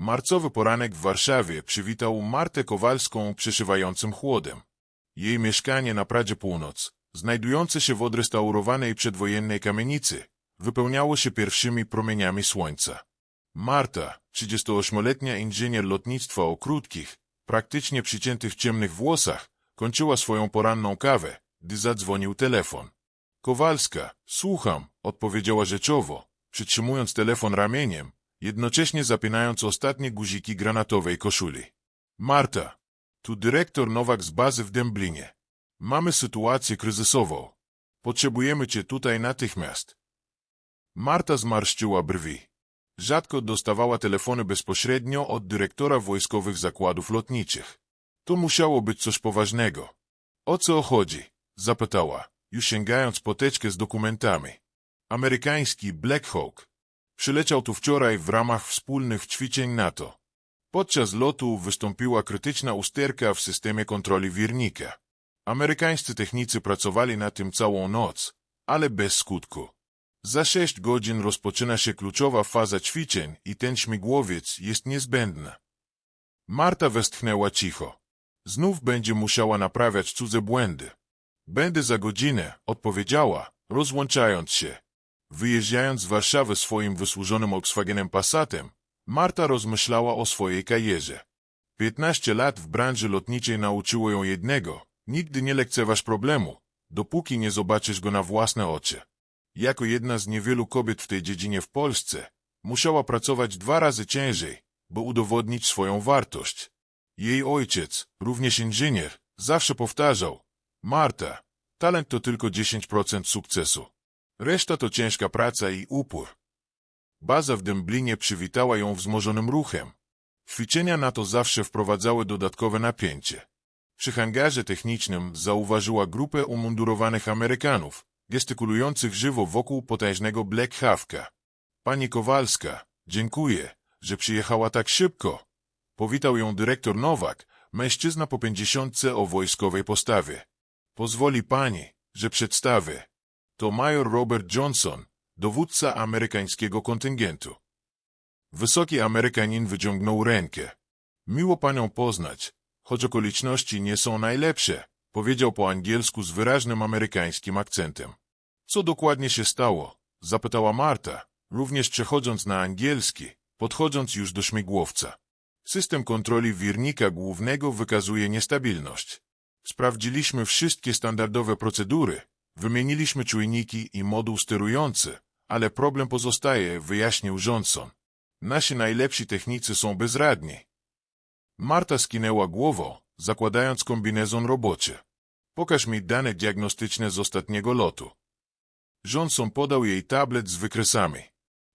Marcowy poranek w Warszawie przywitał Martę Kowalską przeszywającym chłodem. Jej mieszkanie na Pradzie Północ, znajdujące się w odrestaurowanej przedwojennej kamienicy, wypełniało się pierwszymi promieniami słońca. Marta, 38-letnia inżynier lotnictwa o krótkich, praktycznie przyciętych ciemnych włosach, kończyła swoją poranną kawę, gdy zadzwonił telefon. Kowalska, słucham, odpowiedziała rzeczowo, przytrzymując telefon ramieniem, jednocześnie zapinając ostatnie guziki granatowej koszuli. Marta, tu dyrektor Nowak z bazy w Dęblinie. Mamy sytuację kryzysową. Potrzebujemy cię tutaj natychmiast. Marta zmarszczyła brwi. Rzadko dostawała telefony bezpośrednio od dyrektora wojskowych zakładów lotniczych. To musiało być coś poważnego. O co chodzi? Zapytała, już sięgając po teczkę z dokumentami. Amerykański Black Hawk. Przyleciał tu wczoraj w ramach wspólnych ćwiczeń NATO. Podczas lotu wystąpiła krytyczna usterka w systemie kontroli wirnika. Amerykańscy technicy pracowali na tym całą noc, ale bez skutku. Za sześć godzin rozpoczyna się kluczowa faza ćwiczeń i ten śmigłowiec jest niezbędny. Marta westchnęła cicho. Znów będzie musiała naprawiać cudze błędy. Będę za godzinę, odpowiedziała, rozłączając się. Wyjeżdżając z Warszawy swoim wysłużonym Volkswagenem Passatem, Marta rozmyślała o swojej karierze. Piętnaście lat w branży lotniczej nauczyło ją jednego, nigdy nie lekceważ problemu, dopóki nie zobaczysz go na własne oczy. Jako jedna z niewielu kobiet w tej dziedzinie w Polsce, musiała pracować dwa razy ciężej, by udowodnić swoją wartość. Jej ojciec, również inżynier, zawsze powtarzał, Marta, talent to tylko 10% sukcesu. Reszta to ciężka praca i upór. Baza w Dęblinie przywitała ją wzmożonym ruchem. Ćwiczenia na to zawsze wprowadzały dodatkowe napięcie. Przy hangarze technicznym zauważyła grupę umundurowanych Amerykanów, gestykulujących żywo wokół potężnego Black Hawka. Pani Kowalska, dziękuję, że przyjechała tak szybko. Powitał ją dyrektor Nowak, mężczyzna po pięćdziesiątce o wojskowej postawie. Pozwoli pani, że przedstawię. To major Robert Johnson, dowódca amerykańskiego kontyngentu. Wysoki Amerykanin wyciągnął rękę. Miło panią poznać, choć okoliczności nie są najlepsze, powiedział po angielsku z wyraźnym amerykańskim akcentem. Co dokładnie się stało? zapytała Marta, również przechodząc na angielski, podchodząc już do śmigłowca. System kontroli wirnika głównego wykazuje niestabilność. Sprawdziliśmy wszystkie standardowe procedury, wymieniliśmy czujniki i moduł sterujący, ale problem pozostaje, wyjaśnił Johnson. Nasi najlepsi technicy są bezradni. Marta skinęła głową, zakładając kombinezon roboczy. Pokaż mi dane diagnostyczne z ostatniego lotu. Johnson podał jej tablet z wykresami.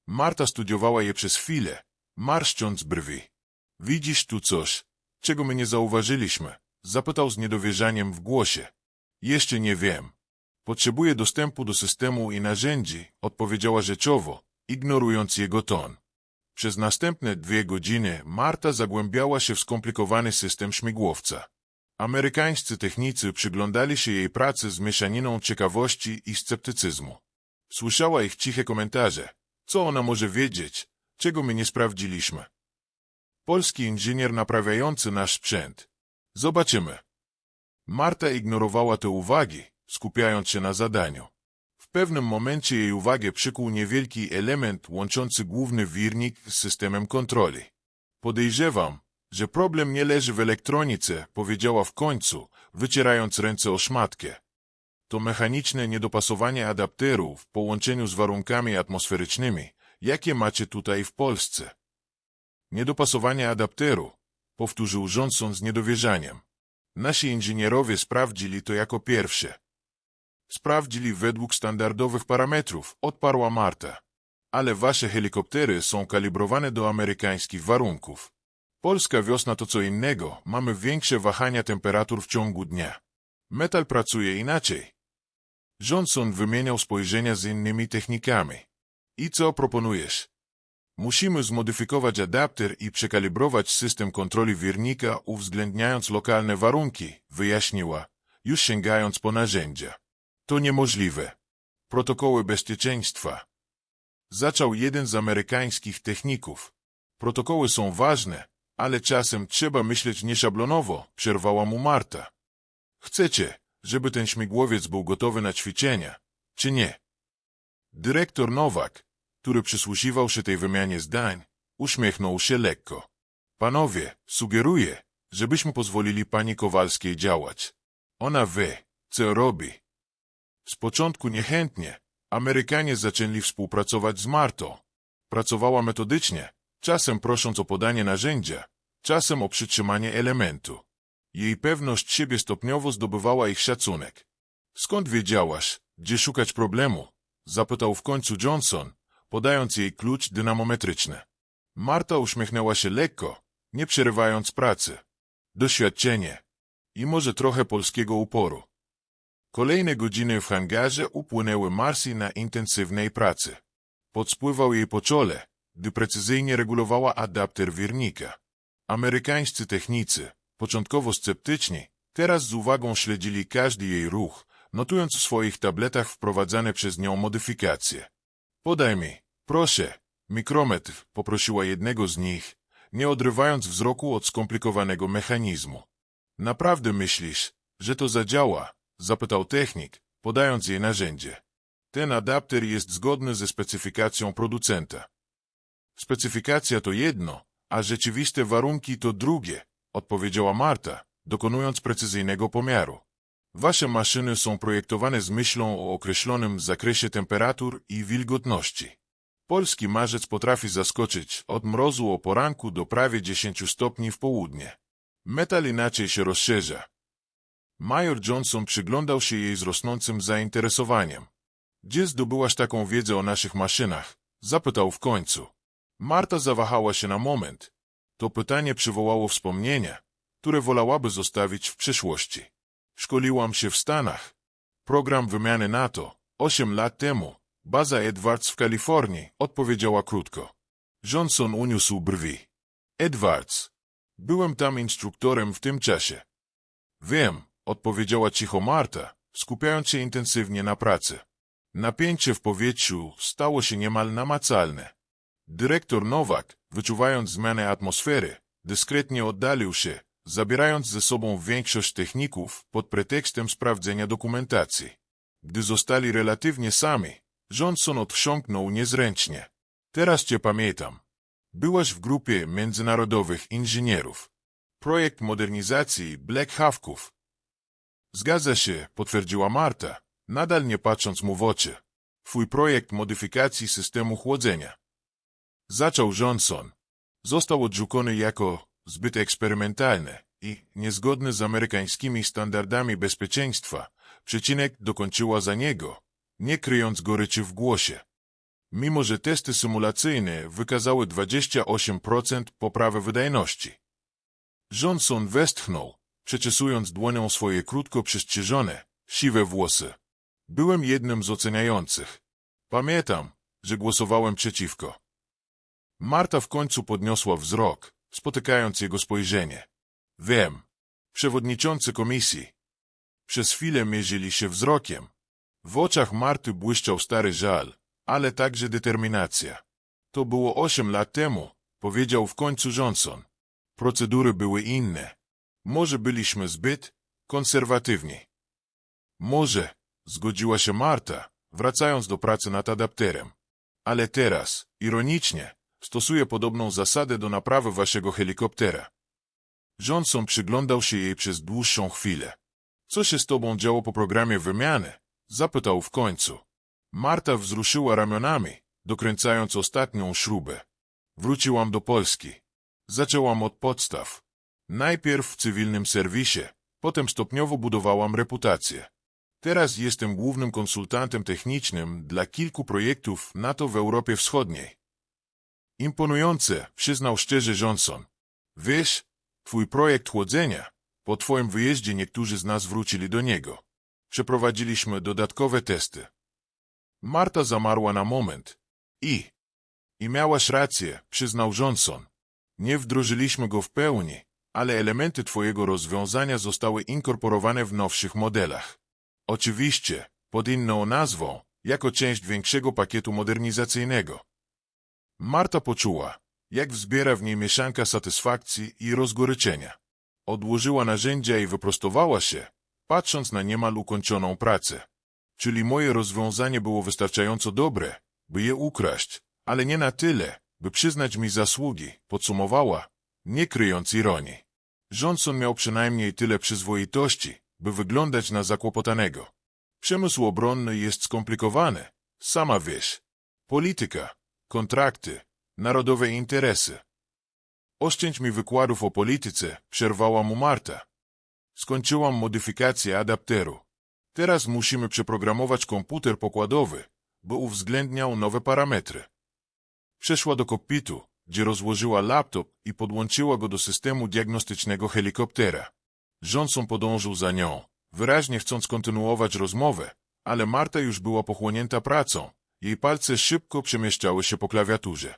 Marta studiowała je przez chwilę, marszcząc brwi. Widzisz tu coś, czego my nie zauważyliśmy? Zapytał z niedowierzaniem w głosie. Jeszcze nie wiem. Potrzebuję dostępu do systemu i narzędzi, odpowiedziała rzeczowo, ignorując jego ton. Przez następne dwie godziny Marta zagłębiała się w skomplikowany system śmigłowca. Amerykańscy technicy przyglądali się jej pracy z mieszaniną ciekawości i sceptycyzmu. Słyszała ich ciche komentarze. Co ona może wiedzieć, czego my nie sprawdziliśmy? Polski inżynier naprawiający nasz sprzęt. Zobaczymy. Marta ignorowała te uwagi, skupiając się na zadaniu. W pewnym momencie jej uwagę przykuł niewielki element łączący główny wirnik z systemem kontroli. Podejrzewam, że problem nie leży w elektronice, powiedziała w końcu, wycierając ręce o szmatkę. To mechaniczne niedopasowanie adapterów w połączeniu z warunkami atmosferycznymi, jakie macie tutaj w Polsce. Niedopasowanie adapteru, powtórzył Johnson z niedowierzaniem. Nasi inżynierowie sprawdzili to jako pierwsze. Sprawdzili według standardowych parametrów, odparła Marta. Ale wasze helikoptery są kalibrowane do amerykańskich warunków. Polska wiosna to co innego, mamy większe wahania temperatur w ciągu dnia. Metal pracuje inaczej. Johnson wymieniał spojrzenia z innymi technikami. I co proponujesz? Musimy zmodyfikować adapter i przekalibrować system kontroli wirnika, uwzględniając lokalne warunki, wyjaśniła, już sięgając po narzędzia. To niemożliwe. Protokoły bezpieczeństwa. Zaczął jeden z amerykańskich techników. Protokoły są ważne, ale czasem trzeba myśleć nieszablonowo, przerwała mu Marta. Chcecie, żeby ten śmigłowiec był gotowy na ćwiczenia, czy nie? Dyrektor Nowak, który przysłuchiwał się tej wymianie zdań, uśmiechnął się lekko. Panowie, sugeruję, żebyśmy pozwolili pani Kowalskiej działać. Ona wie, co robi. Z początku niechętnie, Amerykanie zaczęli współpracować z Martą. Pracowała metodycznie, czasem prosząc o podanie narzędzia, czasem o przytrzymanie elementu. Jej pewność siebie stopniowo zdobywała ich szacunek. Skąd wiedziałaś, gdzie szukać problemu? Zapytał w końcu Johnson, podając jej klucz dynamometryczny. Marta uśmiechnęła się lekko, nie przerywając pracy. Doświadczenie i może trochę polskiego uporu. Kolejne godziny w hangarze upłynęły Marsi na intensywnej pracy. Podspływał jej po czole, gdy precyzyjnie regulowała adapter wirnika. Amerykańscy technicy, początkowo sceptyczni, teraz z uwagą śledzili każdy jej ruch, notując w swoich tabletach wprowadzane przez nią modyfikacje. Podaj mi, proszę, mikrometr, poprosiła jednego z nich, nie odrywając wzroku od skomplikowanego mechanizmu. Naprawdę myślisz, że to zadziała? Zapytał technik, podając jej narzędzie. Ten adapter jest zgodny ze specyfikacją producenta. Specyfikacja to jedno, a rzeczywiste warunki to drugie, odpowiedziała Marta, dokonując precyzyjnego pomiaru. Wasze maszyny są projektowane z myślą o określonym zakresie temperatur i wilgotności. Polski marzec potrafi zaskoczyć od mrozu o poranku do prawie 10 stopni w południe. Metal inaczej się rozszerza. Major Johnson przyglądał się jej z rosnącym zainteresowaniem. Gdzie zdobyłaś taką wiedzę o naszych maszynach? Zapytał w końcu. Marta zawahała się na moment. To pytanie przywołało wspomnienia, które wolałaby zostawić w przeszłości. Szkoliłam się w Stanach. Program wymiany NATO, osiem lat temu. Baza Edwards w Kalifornii, odpowiedziała krótko. Johnson uniósł brwi. Edwards. Byłem tam instruktorem w tym czasie. Wiem, odpowiedziała cicho Marta, skupiając się intensywnie na pracy. Napięcie w powietrzu stało się niemal namacalne. Dyrektor Nowak, wyczuwając zmianę atmosfery, dyskretnie oddalił się, zabierając ze sobą większość techników pod pretekstem sprawdzenia dokumentacji. Gdy zostali relatywnie sami, Johnson odchrząknął niezręcznie. Teraz cię pamiętam. Byłaś w grupie międzynarodowych inżynierów. Projekt modernizacji Black Hawków. Zgadza się, potwierdziła Marta, nadal nie patrząc mu w oczy. Twój projekt modyfikacji systemu chłodzenia. Zaczął Johnson. Został odrzucony jako zbyt eksperymentalny i niezgodny z amerykańskimi standardami bezpieczeństwa. Przecinek dokończyła za niego, nie kryjąc goryczy w głosie. Mimo, że testy symulacyjne wykazały 28% poprawy wydajności. Johnson westchnął, przeczesując dłonią swoje krótko przystrzyżone, siwe włosy. Byłem jednym z oceniających. Pamiętam, że głosowałem przeciwko. Marta w końcu podniosła wzrok, spotykając jego spojrzenie. Wiem. Przewodniczący komisji. Przez chwilę mierzyli się wzrokiem. W oczach Marty błyszczał stary żal, ale także determinacja. To było osiem lat temu, powiedział w końcu Johnson. Procedury były inne. Może byliśmy zbyt konserwatywni. Może, zgodziła się Marta, wracając do pracy nad adapterem. Ale teraz, ironicznie, stosuje podobną zasadę do naprawy waszego helikoptera. Johnson przyglądał się jej przez dłuższą chwilę. Co się z tobą działo po programie wymiany? Zapytał w końcu. Marta wzruszyła ramionami, dokręcając ostatnią śrubę. Wróciłam do Polski. Zaczęłam od podstaw. Najpierw w cywilnym serwisie, potem stopniowo budowałam reputację. Teraz jestem głównym konsultantem technicznym dla kilku projektów NATO w Europie Wschodniej. Imponujące, przyznał szczerze Johnson. Wiesz, twój projekt chłodzenia, po twoim wyjeździe niektórzy z nas wrócili do niego. Przeprowadziliśmy dodatkowe testy. Marta zamarła na moment. I... I miałaś rację, przyznał Johnson. Nie wdrożyliśmy go w pełni, ale elementy twojego rozwiązania zostały inkorporowane w nowszych modelach. Oczywiście, pod inną nazwą, jako część większego pakietu modernizacyjnego. Marta poczuła, jak wzbiera w niej mieszanka satysfakcji i rozgoryczenia. Odłożyła narzędzia i wyprostowała się, patrząc na niemal ukończoną pracę. Czyli moje rozwiązanie było wystarczająco dobre, by je ukraść, ale nie na tyle, by przyznać mi zasługi, podsumowała, nie kryjąc ironii. Johnson miał przynajmniej tyle przyzwoitości, by wyglądać na zakłopotanego. Przemysł obronny jest skomplikowany, sama wiesz. Polityka, kontrakty, narodowe interesy. Oszczędź mi wykładów o polityce, przerwała mu Marta. Skończyłam modyfikację adapteru. Teraz musimy przeprogramować komputer pokładowy, by uwzględniał nowe parametry. Przeszła do kokpitu, gdzie rozłożyła laptop i podłączyła go do systemu diagnostycznego helikoptera. Johnson podążył za nią, wyraźnie chcąc kontynuować rozmowę, ale Marta już była pochłonięta pracą. Jej palce szybko przemieszczały się po klawiaturze.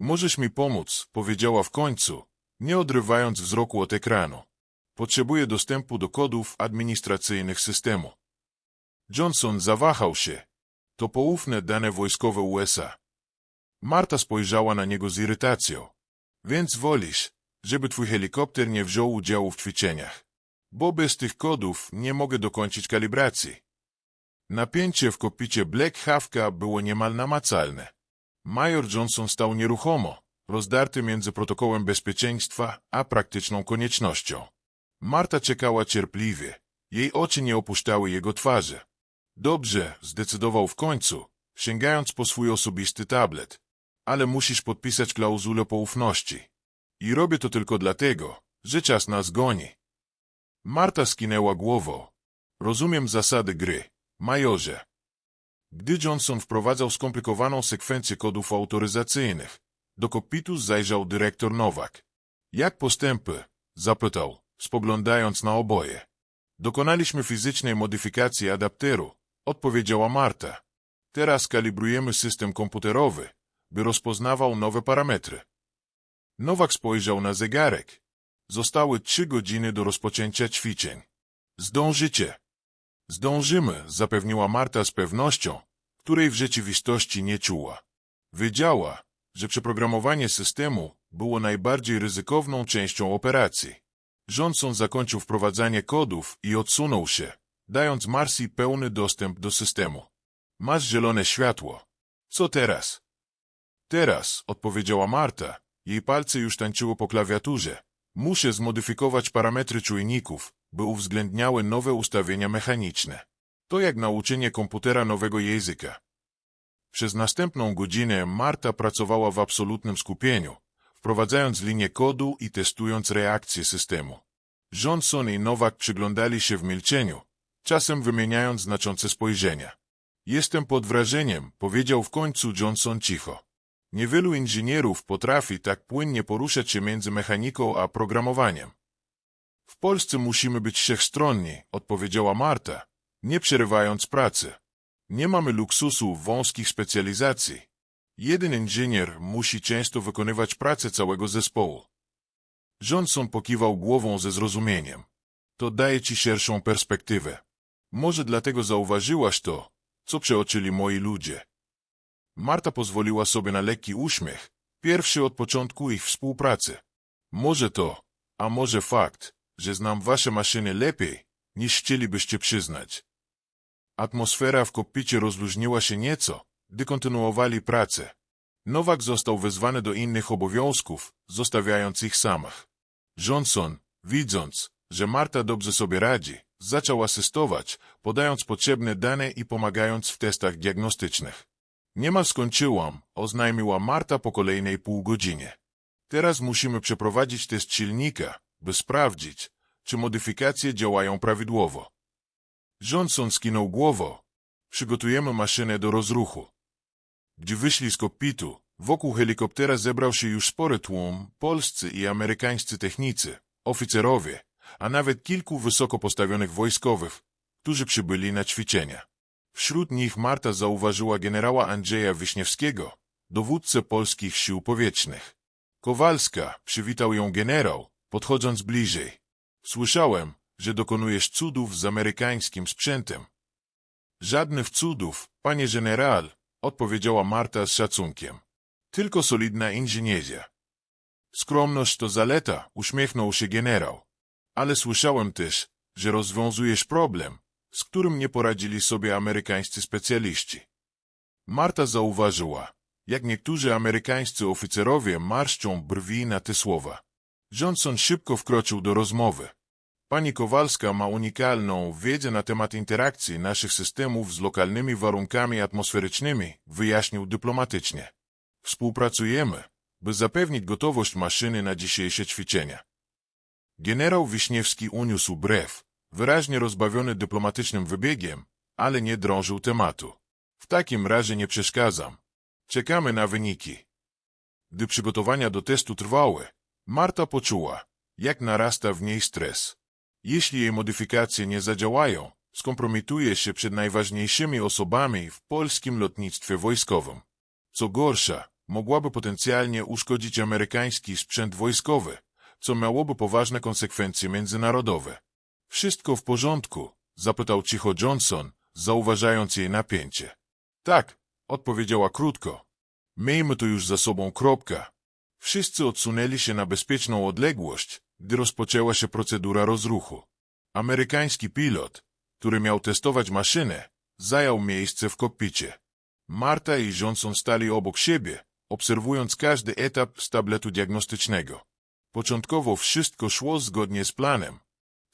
Możesz mi pomóc, powiedziała w końcu, nie odrywając wzroku od ekranu. Potrzebuję dostępu do kodów administracyjnych systemu. Johnson zawahał się. To poufne dane wojskowe USA. Marta spojrzała na niego z irytacją. Więc wolisz, żeby twój helikopter nie wziął udziału w ćwiczeniach. Bo bez tych kodów nie mogę dokończyć kalibracji. Napięcie w kopicie Black Hawka było niemal namacalne. Major Johnson stał nieruchomo, rozdarty między protokołem bezpieczeństwa a praktyczną koniecznością. Marta czekała cierpliwie. Jej oczy nie opuszczały jego twarzy. Dobrze, zdecydował w końcu, sięgając po swój osobisty tablet. Ale musisz podpisać klauzulę poufności. I robię to tylko dlatego, że czas nas goni. Marta skinęła głową. Rozumiem zasady gry, majorze. Gdy Johnson wprowadzał skomplikowaną sekwencję kodów autoryzacyjnych, do kokpitu zajrzał dyrektor Nowak. Jak postępy? zapytał, spoglądając na oboje. Dokonaliśmy fizycznej modyfikacji adapteru, odpowiedziała Marta. Teraz kalibrujemy system komputerowy, by rozpoznawał nowe parametry. Nowak spojrzał na zegarek. Zostały trzy godziny do rozpoczęcia ćwiczeń. Zdążycie. Zdążymy, zapewniła Marta z pewnością, której w rzeczywistości nie czuła. Wiedziała, że przeprogramowanie systemu było najbardziej ryzykowną częścią operacji. Johnson zakończył wprowadzanie kodów i odsunął się, dając Marcy pełny dostęp do systemu. Masz zielone światło. Co teraz? Teraz, odpowiedziała Marta. Jej palce już tańczyły po klawiaturze. Muszę zmodyfikować parametry czujników, by uwzględniały nowe ustawienia mechaniczne. To jak nauczenie komputera nowego języka. Przez następną godzinę Marta pracowała w absolutnym skupieniu, wprowadzając linię kodu i testując reakcję systemu. Johnson i Nowak przyglądali się w milczeniu, czasem wymieniając znaczące spojrzenia. Jestem pod wrażeniem, powiedział w końcu Johnson cicho. Niewielu inżynierów potrafi tak płynnie poruszać się między mechaniką a programowaniem. W Polsce musimy być wszechstronni, odpowiedziała Marta, nie przerywając pracy. Nie mamy luksusu wąskich specjalizacji. Jeden inżynier musi często wykonywać pracę całego zespołu. Johnson pokiwał głową ze zrozumieniem. To daje ci szerszą perspektywę. Może dlatego zauważyłaś to, co przeoczyli moi ludzie. Marta pozwoliła sobie na lekki uśmiech, pierwszy od początku ich współpracy. Może to, a może fakt, że znam wasze maszyny lepiej, niż chcielibyście przyznać. Atmosfera w kokpicie rozluźniła się nieco, gdy kontynuowali pracę. Nowak został wezwany do innych obowiązków, zostawiając ich samych. Johnson, widząc, że Marta dobrze sobie radzi, zaczął asystować, podając potrzebne dane i pomagając w testach diagnostycznych. Niemal skończyłam, oznajmiła Marta po kolejnej półgodzinie. Teraz musimy przeprowadzić test silnika, by sprawdzić, czy modyfikacje działają prawidłowo. Johnson skinął głową. Przygotujemy maszynę do rozruchu. Gdy wyszli z kokpitu, wokół helikoptera zebrał się już spory tłum, polscy i amerykańscy technicy, oficerowie, a nawet kilku wysoko postawionych wojskowych, którzy przybyli na ćwiczenia. Wśród nich Marta zauważyła generała Andrzeja Wiśniewskiego, dowódcę polskich sił powietrznych. Kowalska przywitał ją generał, podchodząc bliżej. Słyszałem, że dokonujesz cudów z amerykańskim sprzętem. Żadnych cudów, panie general, odpowiedziała Marta z szacunkiem. Tylko solidna inżynieria. Skromność to zaleta, uśmiechnął się generał. Ale słyszałem też, że rozwiązujesz problem, z którym nie poradzili sobie amerykańscy specjaliści. Marta zauważyła, jak niektórzy amerykańscy oficerowie marszczą brwi na te słowa. Johnson szybko wkroczył do rozmowy. Pani Kowalska ma unikalną wiedzę na temat interakcji naszych systemów z lokalnymi warunkami atmosferycznymi, wyjaśnił dyplomatycznie. Współpracujemy, by zapewnić gotowość maszyny na dzisiejsze ćwiczenia. Generał Wiśniewski uniósł brew, wyraźnie rozbawiony dyplomatycznym wybiegiem, ale nie drążył tematu. W takim razie nie przeszkadzam. Czekamy na wyniki. Gdy przygotowania do testu trwały, Marta poczuła, jak narasta w niej stres. Jeśli jej modyfikacje nie zadziałają, skompromituje się przed najważniejszymi osobami w polskim lotnictwie wojskowym. Co gorsza, mogłaby potencjalnie uszkodzić amerykański sprzęt wojskowy, co miałoby poważne konsekwencje międzynarodowe. Wszystko w porządku? zapytał cicho Johnson, zauważając jej napięcie. Tak, odpowiedziała krótko. Miejmy tu już za sobą kropka. Wszyscy odsunęli się na bezpieczną odległość, gdy rozpoczęła się procedura rozruchu. Amerykański pilot, który miał testować maszynę, zajął miejsce w kokpicie. Marta i Johnson stali obok siebie, obserwując każdy etap z tabletu diagnostycznego. Początkowo wszystko szło zgodnie z planem.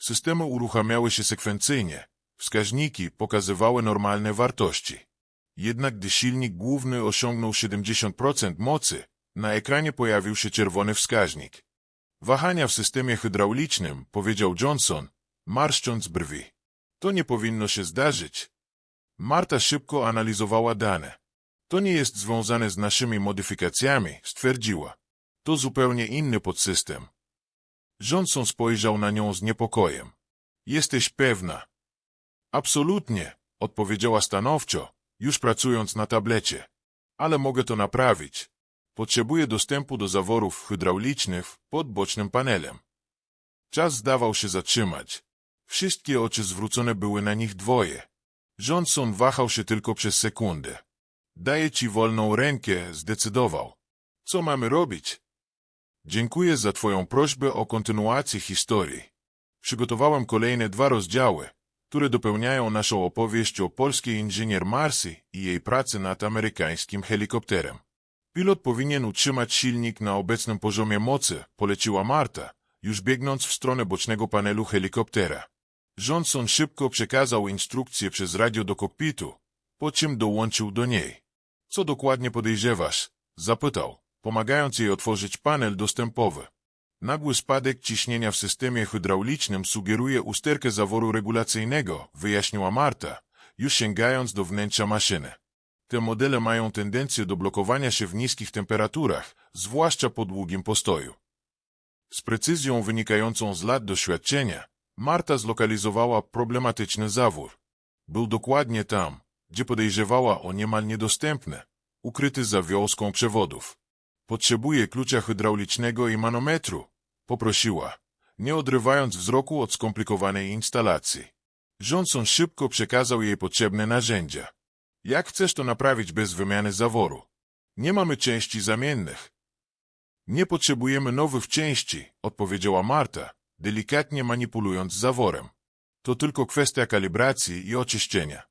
Systemy uruchamiały się sekwencyjnie, wskaźniki pokazywały normalne wartości. Jednak gdy silnik główny osiągnął 70% mocy, na ekranie pojawił się czerwony wskaźnik. Wahania w systemie hydraulicznym, powiedział Johnson, marszcząc brwi. To nie powinno się zdarzyć. Marta szybko analizowała dane. To nie jest związane z naszymi modyfikacjami, stwierdziła. To zupełnie inny podsystem. Johnson spojrzał na nią z niepokojem. Jesteś pewna? Absolutnie, odpowiedziała stanowczo, już pracując na tablecie. Ale mogę to naprawić. Potrzebuję dostępu do zaworów hydraulicznych pod bocznym panelem. Czas zdawał się zatrzymać. Wszystkie oczy zwrócone były na nich dwoje. Johnson wahał się tylko przez sekundę. Daję ci wolną rękę, zdecydował. Co mamy robić? Dziękuję za twoją prośbę o kontynuację historii. Przygotowałem kolejne dwa rozdziały, które dopełniają naszą opowieść o polskiej inżynier Marcy i jej pracy nad amerykańskim helikopterem. Pilot powinien utrzymać silnik na obecnym poziomie mocy, poleciła Marta, już biegnąc w stronę bocznego panelu helikoptera. Johnson szybko przekazał instrukcję przez radio do kokpitu, po czym dołączył do niej. Co dokładnie podejrzewasz? Zapytał, pomagając jej otworzyć panel dostępowy. Nagły spadek ciśnienia w systemie hydraulicznym sugeruje usterkę zaworu regulacyjnego, wyjaśniła Marta, już sięgając do wnętrza maszyny. Te modele mają tendencję do blokowania się w niskich temperaturach, zwłaszcza po długim postoju. Z precyzją wynikającą z lat doświadczenia, Marta zlokalizowała problematyczny zawór. Był dokładnie tam, gdzie podejrzewała o niemal niedostępne, ukryty za wiązką przewodów. Potrzebuje klucza hydraulicznego i manometru, poprosiła, nie odrywając wzroku od skomplikowanej instalacji. Johnson szybko przekazał jej potrzebne narzędzia. Jak chcesz to naprawić bez wymiany zaworu? Nie mamy części zamiennych. Nie potrzebujemy nowych części, odpowiedziała Marta, delikatnie manipulując zaworem. To tylko kwestia kalibracji i oczyszczenia.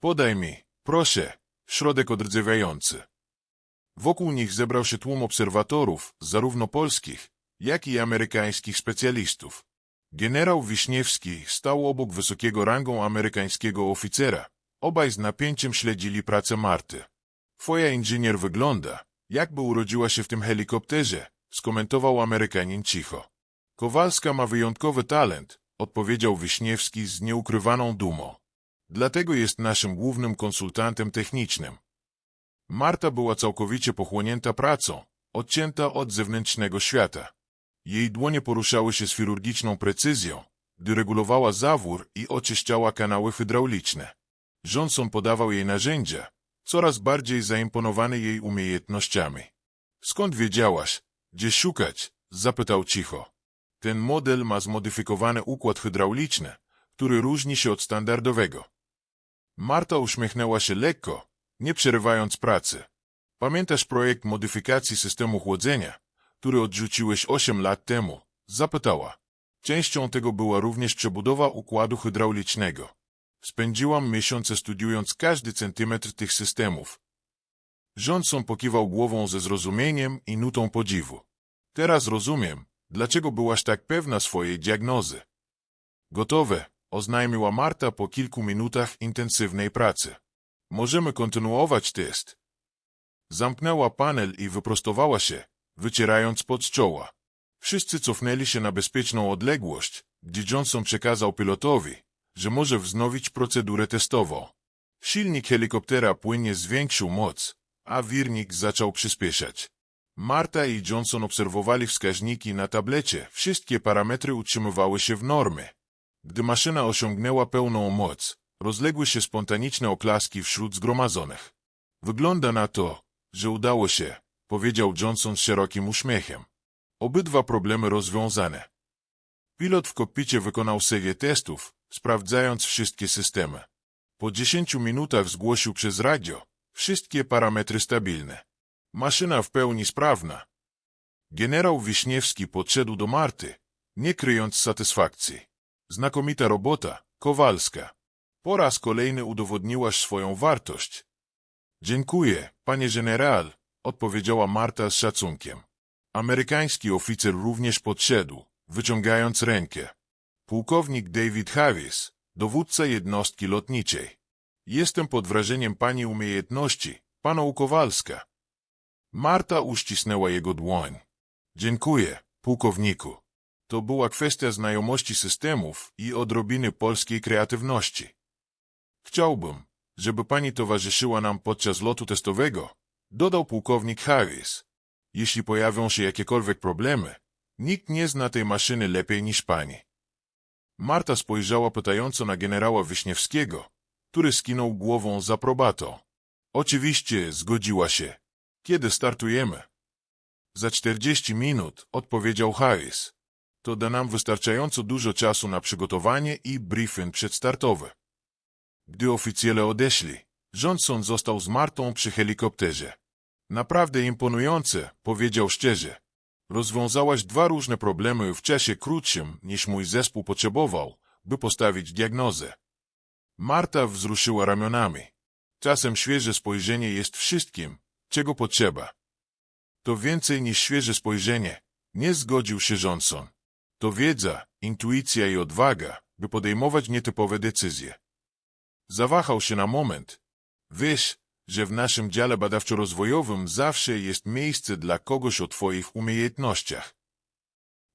Podaj mi, proszę, środek odrdzewający. Wokół nich zebrał się tłum obserwatorów, zarówno polskich, jak i amerykańskich specjalistów. Generał Wiśniewski stał obok wysokiego rangą amerykańskiego oficera. Obaj z napięciem śledzili pracę Marty. Twoja inżynier wygląda, jakby urodziła się w tym helikopterze, skomentował Amerykanin cicho. Kowalska ma wyjątkowy talent, odpowiedział Wiśniewski z nieukrywaną dumą. Dlatego jest naszym głównym konsultantem technicznym. Marta była całkowicie pochłonięta pracą, odcięta od zewnętrznego świata. Jej dłonie poruszały się z chirurgiczną precyzją, gdy regulowała zawór i oczyszczała kanały hydrauliczne. Johnson podawał jej narzędzia, coraz bardziej zaimponowany jej umiejętnościami. Skąd wiedziałaś, gdzie szukać? zapytał cicho. Ten model ma zmodyfikowany układ hydrauliczny, który różni się od standardowego. Marta uśmiechnęła się lekko, nie przerywając pracy. Pamiętasz projekt modyfikacji systemu chłodzenia, który odrzuciłeś 8 lat temu? Zapytała. Częścią tego była również przebudowa układu hydraulicznego. Spędziłam miesiące studiując każdy centymetr tych systemów. Johnson pokiwał głową ze zrozumieniem i nutą podziwu. Teraz rozumiem, dlaczego byłaś tak pewna swojej diagnozy. Gotowe, oznajmiła Marta po kilku minutach intensywnej pracy. Możemy kontynuować test. Zamknęła panel i wyprostowała się, wycierając pod czoła. Wszyscy cofnęli się na bezpieczną odległość, gdzie Johnson przekazał pilotowi, że może wznowić procedurę testową. Silnik helikoptera płynnie zwiększył moc, a wirnik zaczął przyspieszać. Marta i Johnson obserwowali wskaźniki na tablecie. Wszystkie parametry utrzymywały się w normie. Gdy maszyna osiągnęła pełną moc, rozległy się spontaniczne oklaski wśród zgromadzonych. Wygląda na to, że udało się, powiedział Johnson z szerokim uśmiechem. Obydwa problemy rozwiązane. Pilot w kokpicie wykonał serię testów, sprawdzając wszystkie systemy. Po 10 minutach zgłosił przez radio wszystkie parametry stabilne. Maszyna w pełni sprawna. Generał Wiśniewski podszedł do Marty, nie kryjąc satysfakcji. Znakomita robota, Kowalska. Po raz kolejny udowodniłaś swoją wartość. Dziękuję, panie general, odpowiedziała Marta z szacunkiem. Amerykański oficer również podszedł, wyciągając rękę. Pułkownik David Harris, dowódca jednostki lotniczej. Jestem pod wrażeniem pani umiejętności, pana Kowalska. Marta uścisnęła jego dłoń. Dziękuję, pułkowniku. To była kwestia znajomości systemów i odrobiny polskiej kreatywności. Chciałbym, żeby pani towarzyszyła nam podczas lotu testowego, dodał pułkownik Harris. Jeśli pojawią się jakiekolwiek problemy, nikt nie zna tej maszyny lepiej niż pani. Marta spojrzała pytająco na generała Wiśniewskiego, który skinął głową z aprobatą. Oczywiście, zgodziła się. Kiedy startujemy? Za czterdzieści minut, odpowiedział Harris. To da nam wystarczająco dużo czasu na przygotowanie i briefing przedstartowy. Gdy oficjele odeszli, Johnson został z Martą przy helikopterze. Naprawdę imponujące, powiedział szczerze. Rozwiązałaś dwa różne problemy w czasie krótszym, niż mój zespół potrzebował, by postawić diagnozę. Marta wzruszyła ramionami. Czasem świeże spojrzenie jest wszystkim, czego potrzeba. To więcej niż świeże spojrzenie, nie zgodził się Johnson. To wiedza, intuicja i odwaga, by podejmować nietypowe decyzje. Zawahał się na moment. Wiesz, że w naszym dziale badawczo-rozwojowym zawsze jest miejsce dla kogoś o twoich umiejętnościach.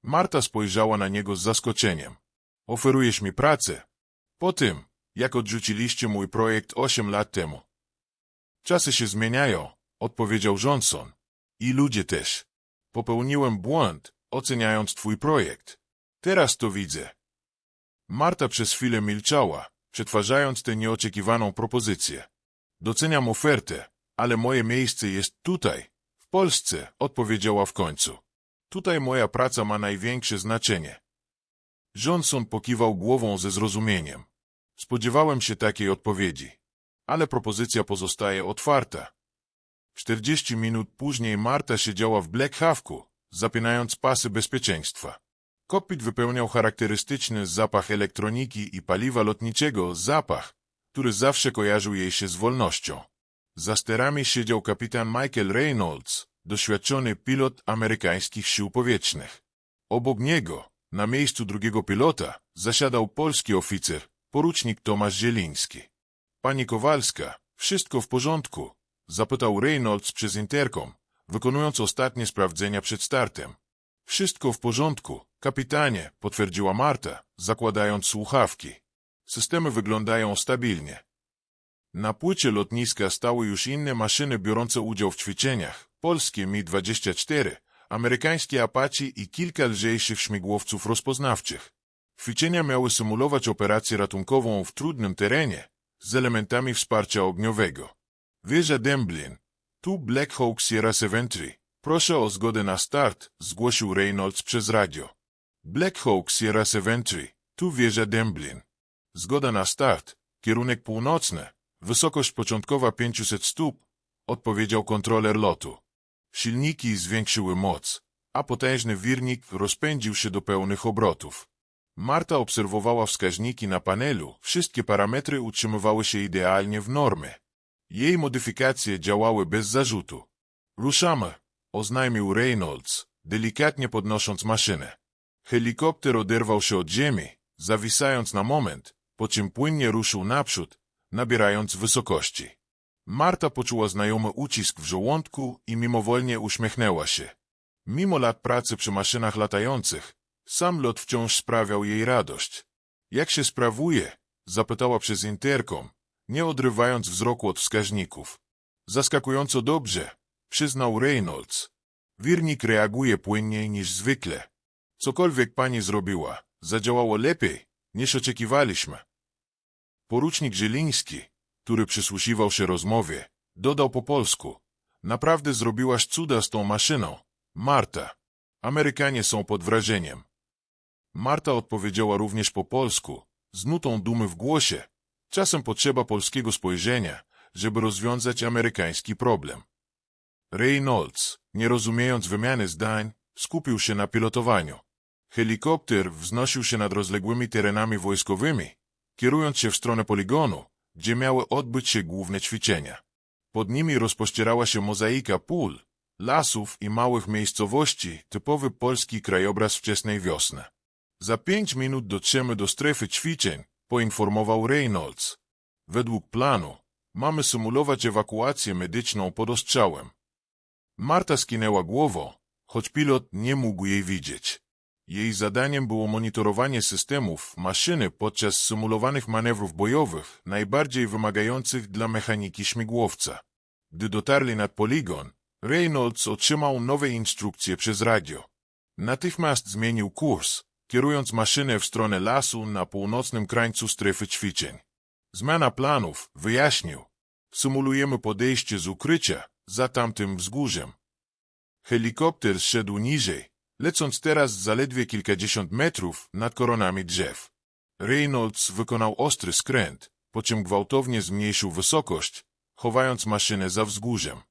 Marta spojrzała na niego z zaskoczeniem. Oferujesz mi pracę? Po tym, jak odrzuciliście mój projekt osiem lat temu. Czasy się zmieniają, odpowiedział Johnson. I ludzie też. Popełniłem błąd, oceniając twój projekt. Teraz to widzę. Marta przez chwilę milczała, przetwarzając tę nieoczekiwaną propozycję. Doceniam ofertę, ale moje miejsce jest tutaj, w Polsce, odpowiedziała w końcu. Tutaj moja praca ma największe znaczenie. Johnson pokiwał głową ze zrozumieniem. Spodziewałem się takiej odpowiedzi, ale propozycja pozostaje otwarta. Czterdzieści minut później Marta siedziała w Black Hawku, zapinając pasy bezpieczeństwa. Kokpit wypełniał charakterystyczny zapach elektroniki i paliwa lotniczego, zapach, który zawsze kojarzył jej się z wolnością. Za sterami siedział kapitan Michael Reynolds, doświadczony pilot amerykańskich sił powietrznych. Obok niego, na miejscu drugiego pilota, zasiadał polski oficer, porucznik Tomasz Zieliński. Pani Kowalska, wszystko w porządku? Zapytał Reynolds przez interkom, wykonując ostatnie sprawdzenia przed startem. Wszystko w porządku, kapitanie, potwierdziła Marta, zakładając słuchawki. Systemy wyglądają stabilnie. Na płycie lotniska stały już inne maszyny biorące udział w ćwiczeniach, polskie Mi-24, amerykańskie Apache i kilka lżejszych śmigłowców rozpoznawczych. Ćwiczenia miały symulować operację ratunkową w trudnym terenie z elementami wsparcia ogniowego. Wieża Demblin. Tu Black Hawk Sierra 73. Proszę o zgodę na start, zgłosił Reynolds przez radio. Black Hawk Sierra 73. Tu wieża Demblin. Zgoda na start. Kierunek północny. Wysokość początkowa 500 stóp, odpowiedział kontroler lotu. Silniki zwiększyły moc. a potężny wirnik rozpędził się do pełnych obrotów. Marta obserwowała wskaźniki na panelu, wszystkie parametry utrzymywały się idealnie w normie. Jej modyfikacje działały bez zarzutu. Ruszamy, oznajmił Reynolds, delikatnie podnosząc maszynę. Helikopter oderwał się od ziemi, zawisając na moment, po czym płynnie ruszył naprzód, nabierając wysokości. Marta poczuła znajomy ucisk w żołądku i mimowolnie uśmiechnęła się. Mimo lat pracy przy maszynach latających, sam lot wciąż sprawiał jej radość. Jak się sprawuje? Zapytała przez interkom, nie odrywając wzroku od wskaźników. Zaskakująco dobrze, przyznał Reynolds. Wirnik reaguje płynniej niż zwykle. Cokolwiek pani zrobiła, zadziałało lepiej, niż oczekiwaliśmy. Porucznik Zieliński, który przysłuchiwał się rozmowie, dodał po polsku. Naprawdę zrobiłaś cuda z tą maszyną. Marta. Amerykanie są pod wrażeniem. Marta odpowiedziała również po polsku, z nutą dumy w głosie. Czasem potrzeba polskiego spojrzenia, żeby rozwiązać amerykański problem. Reynolds, nie rozumiejąc wymiany zdań, skupił się na pilotowaniu. Helikopter wznosił się nad rozległymi terenami wojskowymi, kierując się w stronę poligonu, gdzie miały odbyć się główne ćwiczenia. Pod nimi rozpościerała się mozaika pól, lasów i małych miejscowości, typowy polski krajobraz wczesnej wiosny. Za pięć minut dotrzemy do strefy ćwiczeń, poinformował Reynolds. Według planu mamy symulować ewakuację medyczną pod ostrzałem. Marta skinęła głową, choć pilot nie mógł jej widzieć. Jej zadaniem było monitorowanie systemów maszyny podczas symulowanych manewrów bojowych, najbardziej wymagających dla mechaniki śmigłowca. Gdy dotarli nad poligon, Reynolds otrzymał nowe instrukcje przez radio. Natychmiast zmienił kurs, kierując maszynę w stronę lasu na północnym krańcu strefy ćwiczeń. Zmiana planów, wyjaśnił. Symulujemy podejście z ukrycia, za tamtym wzgórzem. Helikopter zszedł niżej, lecąc teraz zaledwie kilkadziesiąt metrów nad koronami drzew. Reynolds wykonał ostry skręt, po czym gwałtownie zmniejszył wysokość, chowając maszynę za wzgórzem.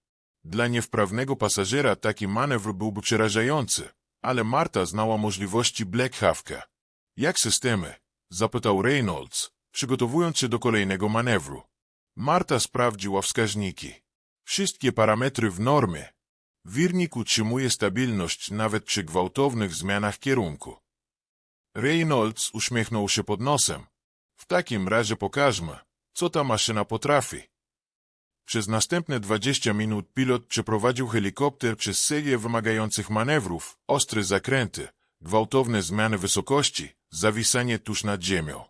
Dla niewprawnego pasażera taki manewr byłby przerażający, ale Marta znała możliwości Black Hawka. Jak systemy? Zapytał Reynolds, przygotowując się do kolejnego manewru. Marta sprawdziła wskaźniki. Wszystkie parametry w normie. Wirnik utrzymuje stabilność nawet przy gwałtownych zmianach kierunku. Reynolds uśmiechnął się pod nosem. W takim razie pokażmy, co ta maszyna potrafi. Przez następne 20 minut pilot przeprowadził helikopter przez serię wymagających manewrów, ostre zakręty, gwałtowne zmiany wysokości, zawisanie tuż nad ziemią.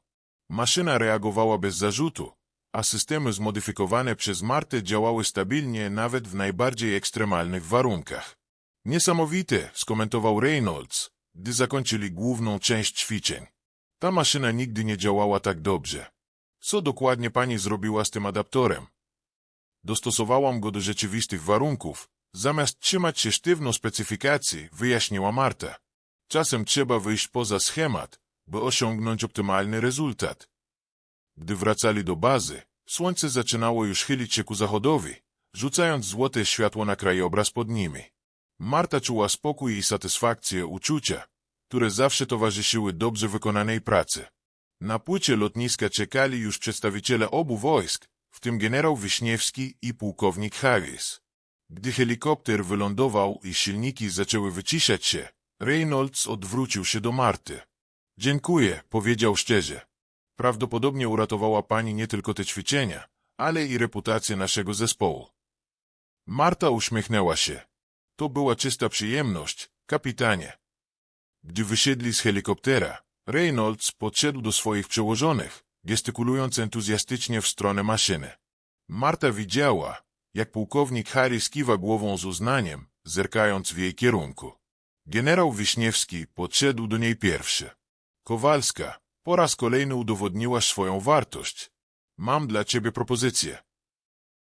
Maszyna reagowała bez zarzutu, a systemy zmodyfikowane przez Martę działały stabilnie nawet w najbardziej ekstremalnych warunkach. Niesamowite, skomentował Reynolds, gdy zakończyli główną część ćwiczeń. Ta maszyna nigdy nie działała tak dobrze. Co dokładnie pani zrobiła z tym adaptorem? Dostosowałam go do rzeczywistych warunków, zamiast trzymać się sztywno specyfikacji, wyjaśniła Marta. Czasem trzeba wyjść poza schemat, by osiągnąć optymalny rezultat. Gdy wracali do bazy, słońce zaczynało już chylić się ku zachodowi, rzucając złote światło na krajobraz pod nimi. Marta czuła spokój i satysfakcję uczucia, które zawsze towarzyszyły dobrze wykonanej pracy. Na płycie lotniska czekali już przedstawiciele obu wojsk, w tym generał Wiśniewski i pułkownik Harris. Gdy helikopter wylądował i silniki zaczęły wyciszać się, Reynolds odwrócił się do Marty. Dziękuję, powiedział szczerze. Prawdopodobnie uratowała pani nie tylko te ćwiczenia, ale i reputację naszego zespołu. Marta uśmiechnęła się. To była czysta przyjemność, kapitanie. Gdy wysiedli z helikoptera, Reynolds podszedł do swoich przełożonych, gestykulując entuzjastycznie w stronę maszyny. Marta widziała, jak pułkownik Harris kiwa głową z uznaniem, zerkając w jej kierunku. Generał Wiśniewski podszedł do niej pierwszy. Kowalska, po raz kolejny udowodniłaś swoją wartość. Mam dla ciebie propozycję.